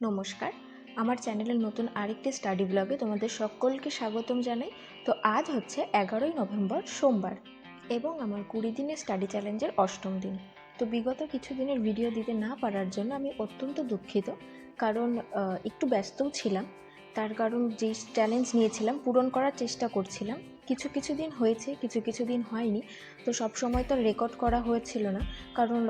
নমস্কার। আমার চ্যানেলের নতুন আরেকটি স্টাডি ব্লগে তোমাদের সকলকে স্বাগতম জানাই। তো আজ হচ্ছে এগারোই নভেম্বর, সোমবার এবং আমার কুড়ি দিনের স্টাডি চ্যালেঞ্জের অষ্টম দিন। তো বিগত কিছু দিনের ভিডিও দিতে না পারার জন্য আমি অত্যন্ত দুঃখিত। কারণ একটু ব্যস্তও ছিলাম। তার কারণ যেই চ্যালেঞ্জ নিয়েছিলাম, পূরণ করার চেষ্টা করছিলাম। কিছু কিছু দিন হয়েছে, কিছু কিছু দিন হয়নি। তো সব সময় তো রেকর্ড করা হয়েছিল না। কারণ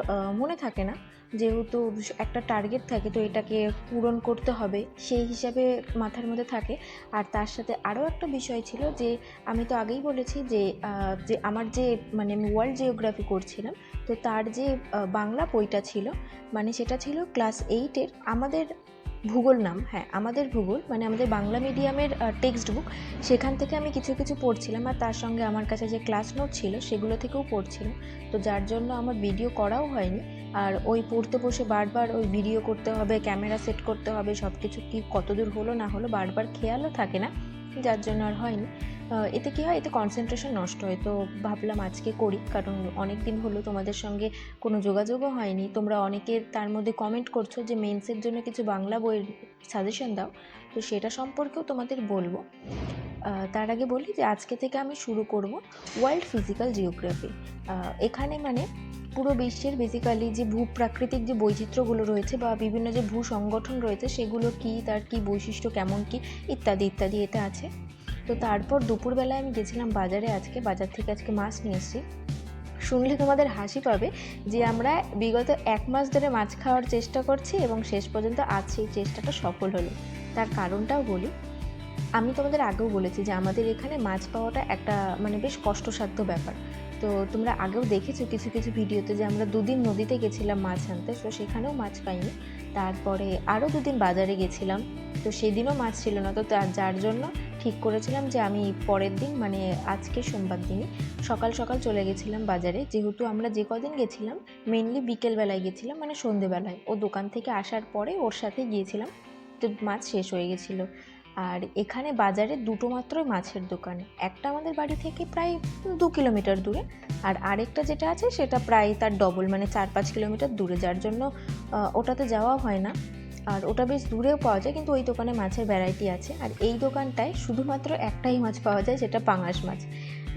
মনে থাকে না যেহেতু একটা টার্গেট থাকে, তো এটাকে পূরণ করতে হবে, সেই হিসাবে মাথার মধ্যে থাকে। আর তার সাথে আরও একটা বিষয় ছিল যে, আমি তো আগেই বলেছি যে যে আমার যে মানে আমি ওয়ার্ল্ড জিওগ্রাফি করছিলাম, তো তার যে বাংলা বইটা ছিল মানে সেটা ছিল ক্লাস এইটের আমাদের ভূগোল নাম হ্যাঁ আমাদের ভূগোল মানে আমাদের বাংলা মিডিয়ামের টেক্সট বুক সেখান থেকে আমি কিছু কিছু পড়ছিলাম আর তার সঙ্গে আমার কাছে যে ক্লাস নোট ছিল সেগুলো থেকেও পড়ছিলাম। তো যার জন্য আমার ভিডিও করাও হয়নি। আর ওই পড়তে বসে বারবার ওই ভিডিও করতে হবে ক্যামেরা সেট করতে হবে সব কিছু কী কতদূর হলো না হলো বারবার খেয়ালও থাকে না, যার জন্য আর হয়নি। এতে কী হয়? এতে কনসেন্ট্রেশন নষ্ট হয়। তো ভাবলাম আজকে করি, কারণ অনেক দিন হলো তোমাদের সঙ্গে কোনো যোগাযোগও হয়নি। তোমরা অনেকে তার মধ্যে কমেন্ট করছ যে মেন্সের জন্য কিছু বাংলা বইয়ের সাজেশন দাও। তো সেটা সম্পর্কেও তোমাদের বলব। তার আগে বলি যে, আজকে থেকে আমি শুরু করব ওয়ার্ল্ড ফিজিক্যাল জিওগ্রাফি এখানে মানে পুরো বিশ্বের বেসিক্যালি যে ভূপ্রাকৃতিক যে বৈচিত্র্যগুলো রয়েছে বা বিভিন্ন যে ভূ সংগঠন রয়েছে, সেগুলো কি, তার কি বৈশিষ্ট্য, কেমন কি, ইত্যাদি ইত্যাদি এতে আছে। তো তারপর দুপুরবেলায় আমি গেছিলাম বাজারে আজকে, বাজার থেকে আজকে মাছ নিয়ে এসেছি। শুনলে তোমাদের হাসি পাবে যে আমরা বিগত এক মাস ধরে মাছ খাওয়ার চেষ্টা করছি এবং শেষ পর্যন্ত আজ সেই চেষ্টাটা সফল হলো। তার কারণটাও বলি। আমি তোমাদের আগেও বলেছি যে আমাদের এখানে মাছ পাওয়াটা একটা মানে বেশ কষ্টসাধ্য ব্যাপার। তো তোমরা আগেও দেখেছ কিছু কিছু ভিডিওতে যে আমরা দুদিন নদীতে গেছিলাম মাছ আনতে, তো সেখানেও মাছ পাইনি। তারপরে আরও দুদিন বাজারে গেছিলাম। তো সেদিনও মাছ ছিল না। তো যার জন্য ঠিক করেছিলাম যে আমি পরের দিন মানে আজকে সোমবার দিনই সকাল সকাল চলে গেছিলাম বাজারে। যেহেতু আমরা যে কদিন গেছিলাম মেনলি বিকেলবেলায় গেছিলাম মানে সন্ধেবেলায়। ও দোকান থেকে আসার পরে ওর সাথে গিয়েছিলাম। তো মাছ শেষ হয়ে গেছিল। আর এখানে বাজারে দুটো মাত্র মাছের দোকান। একটা আমাদের বাড়ি থেকে প্রায় দু কিলোমিটার দূরে। আর আরেকটা যেটা আছে, সেটা প্রায় তার ডবল মানে চার পাঁচ কিলোমিটার দূরে। যার জন্য ওটাতে যাওয়া হয় না। আর ওটা বেশ দূরেও পাওয়া যায়, কিন্তু ওই দোকানে মাছের ভ্যারাইটি আছে। আর এই দোকানটায় শুধুমাত্র একটাই মাছ পাওয়া যায় সেটা পাঙাশ মাছ।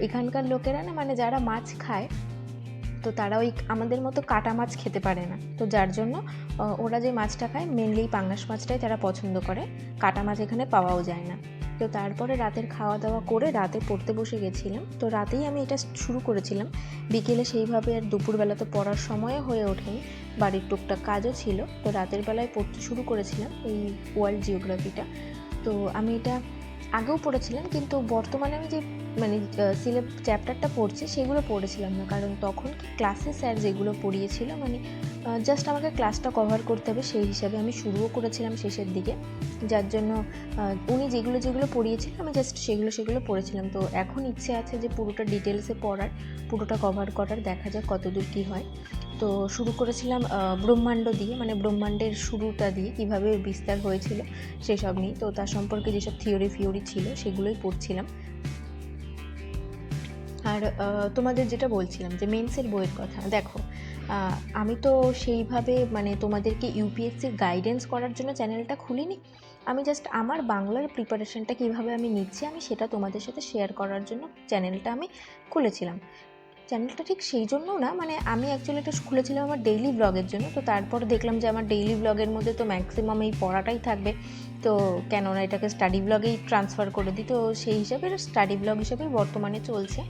এখানকার লোকেরা না মানে যারা মাছ খায়, তো তারা ওই আমাদের মতো কাটা মাছ খেতে পারে না। তো যার জন্য ওরা যে মাছটা খায় মেনলি পাঙাশ মাছটাই তারা পছন্দ করে। কাটা মাছ এখানে পাওয়াও যায় না। তো তারপরে রাতের খাওয়া দাওয়া করে রাতে পড়তে বসে গেছিলাম। তো রাতেই আমি এটা শুরু করেছিলাম। বিকেলে সেইভাবে আর দুপুরবেলা তো পড়ার সময়ও হয়ে ওঠেনি। বাড়ির টুকটাক কাজও ছিল। তো রাতের বেলায় পড়তে শুরু করেছিলাম এই ওয়ার্ল্ড জিওগ্রাফিটা। তো আমি এটা আগেও পড়েছিলাম, কিন্তু বর্তমানে আমি যে মানে সিলেব চ্যাপ্টারটা পড়ছি সেগুলো পড়েছিলাম না। কারণ তখন কি ক্লাসে স্যার যেগুলো পড়িয়েছিল মানে জাস্ট আমাকে ক্লাসটা কভার করতে হবে সেই হিসাবে আমি শুরুও করেছিলাম শেষের দিকে। যার জন্য উনি যেগুলো যেগুলো পড়িয়েছিলেন আমি জাস্ট সেগুলো সেগুলো পড়েছিলাম। তো এখন ইচ্ছে আছে যে পুরোটা ডিটেলসে পড়ার, পুরোটা কভার করার, দেখা যাক কতদূর কী হয়। তো শুরু করেছিলাম ব্রহ্মাণ্ড দিয়ে মানে ব্রহ্মাণ্ডের শুরুটা দিয়ে কীভাবে বিস্তার হয়েছিল সেসব নিয়ে। তো তার সম্পর্কে যেসব থিওরি ফিওরি ছিল সেগুলোই পড়ছিলাম। আর তোমাদের যেটা বলছিলাম যে মেন্সের বইয়ের কথা, দেখো আমি তো সেইভাবে মানে তোমাদেরকে ইউপিএসসির গাইডেন্স করার জন্য চ্যানেলটা খুলিনি। আমি জাস্ট আমার বাংলার প্রিপারেশনটা কীভাবে আমি নিচ্ছি, আমি সেটা তোমাদের সাথে শেয়ার করার জন্য চ্যানেলটা আমি খুলেছিলাম। চ্যানেলটা ঠিক সেই জন্যও না মানে আমি অ্যাকচুয়ালি এটা খুলেছিলাম আমার ডেইলি ব্লগের জন্য, তো তারপর দেখলাম যে আমার ডেইলি ব্লগের মধ্যে তো ম্যাক্সিমাম এই পড়াটাই থাকবে। তো কেননা এটাকে স্টাডি ব্লগেই ট্রান্সফার করে দিই, তো সেই হিসাবে স্টাডি ব্লগ হিসেবেই বর্তমানে চলছে।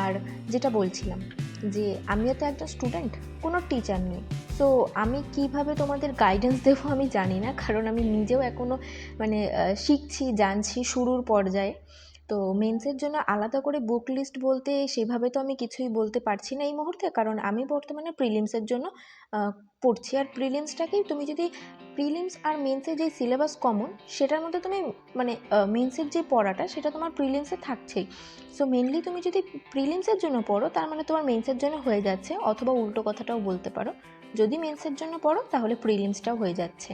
আর যেটা বলছিলাম যে আমিও তো একটা স্টুডেন্ট কোনো টিচার নেই। তো আমি কীভাবে তোমাদের গাইডেন্স দেবো আমি জানি না, কারণ আমি নিজেও এখনও মানে শিখছি, জানছি শুরুর পর্যায়ে। তো মেন্সের জন্য আলাদা করে বুক লিস্ট বলতে সেভাবে তো আমি কিছুই বলতে পারছি না এই মুহূর্তে। কারণ আমি বর্তমানে প্রিলিমসের জন্য পড়ছি। আর প্রিলিমসটাকেই তুমি যদি প্রিলিমস আর মেন্সের যে সিলেবাস কমন সেটার মধ্যে তুমি মানে মেন্সের যে পড়াটা, সেটা তোমার প্রিলিমসে থাকছেই। সো মেনলি তুমি যদি প্রিলিমসের জন্য পড়ো, তার মানে তোমার মেন্সের জন্য হয়ে যাচ্ছে। অথবা উল্টো কথাটাও বলতে পারো। যদি মেন্সের জন্য পড়ো, তাহলে প্রিলিমসটাও হয়ে যাচ্ছে।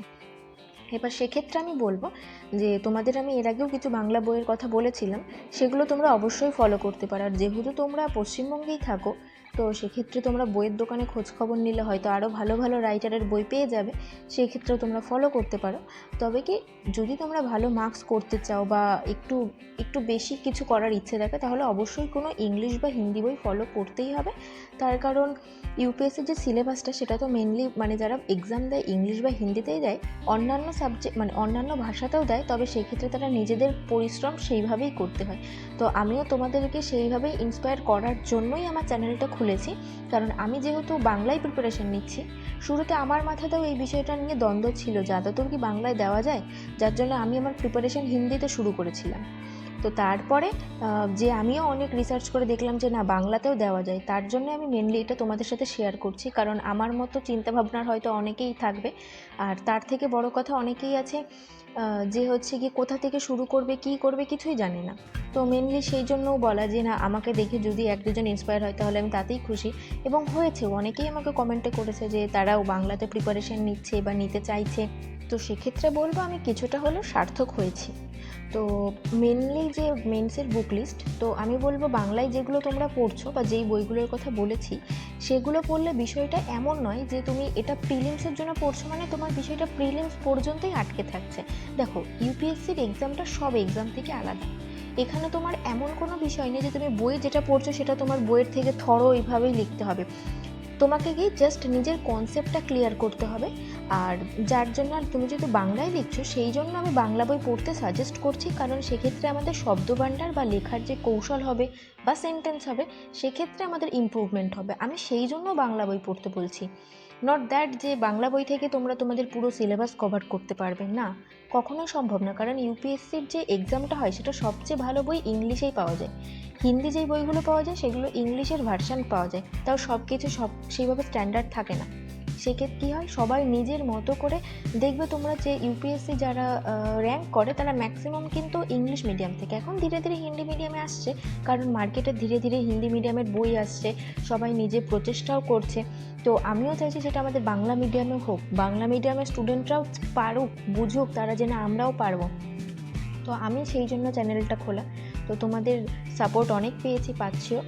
এবার সেক্ষেত্রে আমি বলব যে তোমাদের আমি এর আগেও কিছু বাংলা বইয়ের কথা বলেছিলাম, সেগুলো তোমরা অবশ্যই ফলো করতে পারো। আর যেহেতু তোমরা পশ্চিমবঙ্গেই থাকো তো সেক্ষেত্রে তোমরা বইয়ের দোকানে খোঁজ খবর নিলে হয়তো আরও ভালো ভালো রাইটারের বই পেয়ে যাবে সেই ক্ষেত্রে তোমরা ফলো করতে পারো। তবে কি, যদি তোমরা ভালো মার্কস করতে চাও বা একটু একটু বেশি কিছু করার ইচ্ছে থাকে, তাহলে অবশ্যই কোনো ইংলিশ বা হিন্দি বই ফলো করতেই হবে। তার কারণ ইউপিএসসির যে সিলেবাসটা সেটা তো মেনলি মানে যারা এক্সাম দেয় ইংলিশ বা হিন্দিতেই দেয়, অন্যান্য সাবজেক্ট মানে অন্যান্য ভাষাতেও দেয়, তবে সেক্ষেত্রে তারা নিজেদের পরিশ্রম সেইভাবেই করতে হয়। তো আমিও তোমাদেরকে সেইভাবেই ইন্সপায়ার করার জন্যই আমার চ্যানেলটা খুলেছি কারণ আমি যেহেতু বাংলায় প্রিপারেশন নিচ্ছি, শুরুতে আমার মাথাতেও এই বিষয়টা নিয়ে দ্বন্দ্ব ছিল যে আদৌ কি বাংলায় দেওয়া যায়? যার জন্য আমি আমার প্রিপারেশন হিন্দিতে শুরু করেছিলাম। তো তারপরে যে আমিও অনেক রিসার্চ করে দেখলাম যে না, বাংলাতেও দেওয়া যায়। তার জন্য আমি মেনলি এটা তোমাদের সাথে শেয়ার করছি। কারণ আমার মতো চিন্তাভাবনার হয়তো অনেকেই থাকবে। আর তার থেকে বড় কথা অনেকেই আছে যে হচ্ছে কি কোথা থেকে শুরু করবে, কি করবে কিছুই জানে না। তো মেনলি সেই জন্যও বলা যে না, আমাকে দেখে যদি এক দুজন ইন্সপায়ার হয়, তাহলে আমি তাতেই খুশি। এবং হয়েছে অনেকেই আমাকে কমেন্টে করেছে যে তারাও বাংলাতে প্রিপারেশন নিচ্ছে বা নিতে চাইছে। তো সেক্ষেত্রে বলব আমি কিছুটা হলেও সার্থক হয়েছি। তো মেনলি যে মেন্সের বুক লিস্ট তো আমি বলব বাংলায় যেগুলো তোমরা পড়ছো বা যেই বইগুলোর কথা বলেছি, সেগুলো পড়লে বিষয়টা এমন নয় যে তুমি এটা প্রিলিমসের জন্য পড়ছো মানে তোমার বিষয়টা প্রিলিমস পর্যন্তই আটকে থাকছে। দেখো ইউপিএসসির এক্সামটা সব এক্সাম থেকে আলাদা। এখানে তোমার এমন কোনো বিষয় নেই যে তুমি বই যেটা পড়ছো সেটা তোমার বইয়ের থেকে থরো এইভাবেই লিখতে হবে। তোমাকে গিয়ে জাস্ট নিজের কনসেপ্টটা ক্লিয়ার করতে হবে। আর যার জন্য আর তুমি যদি বাংলায় লিখছো, সেই জন্য আমি বাংলা বই পড়তে সাজেস্ট করছি। কারণ সেক্ষেত্রে আমাদের শব্দভাণ্ডার বা লেখার যে কৌশল হবে বা সেন্টেন্স হবে, সেক্ষেত্রে আমাদের ইমপ্রুভমেন্ট হবে। আমি সেই জন্য বাংলা বই পড়তে বলছি। নট দ্যাট যে বাংলা বই থেকে তোমরা তোমাদের পুরো সিলেবাস কভার করতে পারবে না। কখনোই সম্ভব না। কারণ ইউপিএসসির যে এক্সামটা হয়, সেটা সবচেয়ে ভালো বই ইংলিশেই পাওয়া যায়। হিন্দি যেই বইগুলো পাওয়া যায়, সেগুলো ইংলিশের ভার্সান পাওয়া যায়। তাও সব কিছু সব, সেইভাবে স্ট্যান্ডার্ড থাকে না। সেক্ষেত্রে কী হয়? সবাই নিজের মতো করে দেখবে তোমরা যে ইউপিএসসি যারা র্যাঙ্ক করে তারা ম্যাক্সিমাম কিন্তু ইংলিশ মিডিয়াম থেকে। এখন ধীরে ধীরে হিন্দি মিডিয়ামে আসছে, কারণ মার্কেটে ধীরে ধীরে হিন্দি মিডিয়ামের বই আসছে, সবাই নিজে প্রচেষ্টাও করছে। তো আমিও চাইছি সেটা আমাদের বাংলা মিডিয়ামে হোক, বাংলা মিডিয়ামের স্টুডেন্টরাও পারুক, বুঝুক তারা যেন আমরাও পারব। তো আমি সেই জন্য চ্যানেলটা খোলা। তো তোমাদের সাপোর্ট অনেক পেয়েছি পাচ্ছিও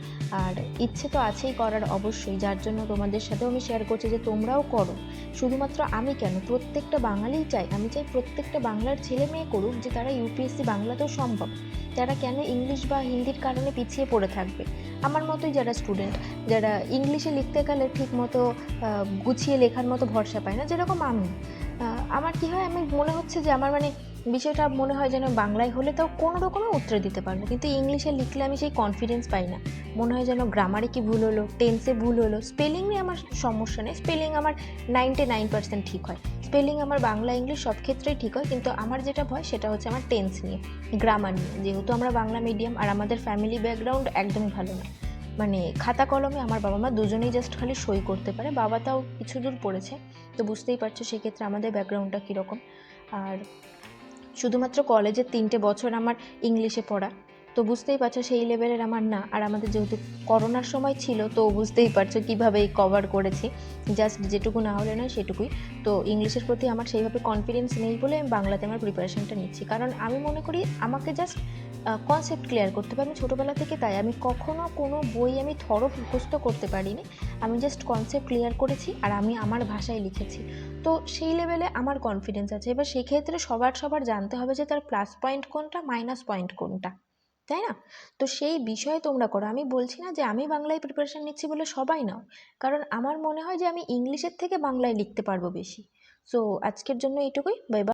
আর ইচ্ছে তো আছেই করার অবশ্যই, যার জন্য তোমাদের সাথেও আমি শেয়ার করছি যে তোমরাও করো। শুধুমাত্র আমি কেন? প্রত্যেকটা বাঙালিই চাই আমি চাই প্রত্যেকটা বাংলার ছেলে মেয়ে করুক যে তারা ইউপিএসসি বাংলাতেও সম্ভব। তারা কেন ইংলিশ বা হিন্দির কারণে পিছিয়ে পড়ে থাকবে? আমার মতোই যারা স্টুডেন্ট যারা ইংলিশে লিখতে গেলে ঠিক মতো গুছিয়ে লেখার মতো ভরসা পায় না, যেরকম আমি। আমার কি হয়, আমি মনে হচ্ছে যে আমার মানে বিষয়টা মনে হয় যেন বাংলায় হলে তাও কোনো রকমের উত্তর দিতে পারব। কিন্তু ইংলিশে লিখলে আমি সেই কনফিডেন্স পাই না। মনে হয় যেন গ্রামারে কি ভুল হলো টেন্সে ভুল হলো স্পেলিং নিয়ে আমার সমস্যা নেই। স্পেলিং আমার নাইনটি নাইন পার্সেন্ট ঠিক হয়। স্পেলিং আমার বাংলা, ইংলিশ সব ক্ষেত্রেই ঠিক হয়। কিন্তু আমার যেটা ভয়, সেটা হচ্ছে আমার টেন্স নিয়ে গ্রামার নিয়ে। যেহেতু আমরা বাংলা মিডিয়াম আর আমাদের ফ্যামিলি ব্যাকগ্রাউন্ড একদমই ভালো না। মানে খাতা কলমে আমার বাবা মা দুজনেই জাস্ট খালি সই করতে পারে। বাবা তাও কিছু দূর পড়েছে। তো বুঝতেই পারছ সেক্ষেত্রে আমাদের ব্যাকগ্রাউন্ডটা কীরকম। আর শুধুমাত্র কলেজের তিনটে বছর আমার ইংলিশে পড়া। তো বুঝতেই পারছ সেই লেভেলের আমার না। আর আমাদের যেহেতু করোনার সময় ছিল, তো বুঝতেই পারছ কীভাবে কভার করেছি। জাস্ট যেটুকু না হলে নয় সেটুকুই। তো ইংলিশের প্রতি আমার সেইভাবে কনফিডেন্স নেই বলে আমি বাংলাতে আমার প্রিপারেশনটা নিচ্ছি। কারণ আমি মনে করি আমাকে জাস্ট কনসেপ্ট ক্লিয়ার করতে পারি ছোটোবেলা থেকে, তাই আমি কখনো কোনো বই আমি থরো মুখস্থ করতে পারিনি। আমি জাস্ট কনসেপ্ট ক্লিয়ার করেছি আর আমি আমার ভাষায় লিখেছি। তো সেই লেভেলে আমার কনফিডেন্স আছে। এবার সেক্ষেত্রে সবার সবার জানতে হবে যে তার প্লাস পয়েন্ট কোনটা মাইনাস পয়েন্ট কোনটা, তাই না? তো সেই বিষয়ে তোমরা করো। আমি বলছি না যে আমি বাংলায় প্রিপারেশান নিচ্ছি বলে সবাই নাও, কারণ আমার মনে হয় যে আমি ইংলিশের থেকে বাংলায় লিখতে পারব বেশি। সো আজকের জন্য এইটুকুই। বাই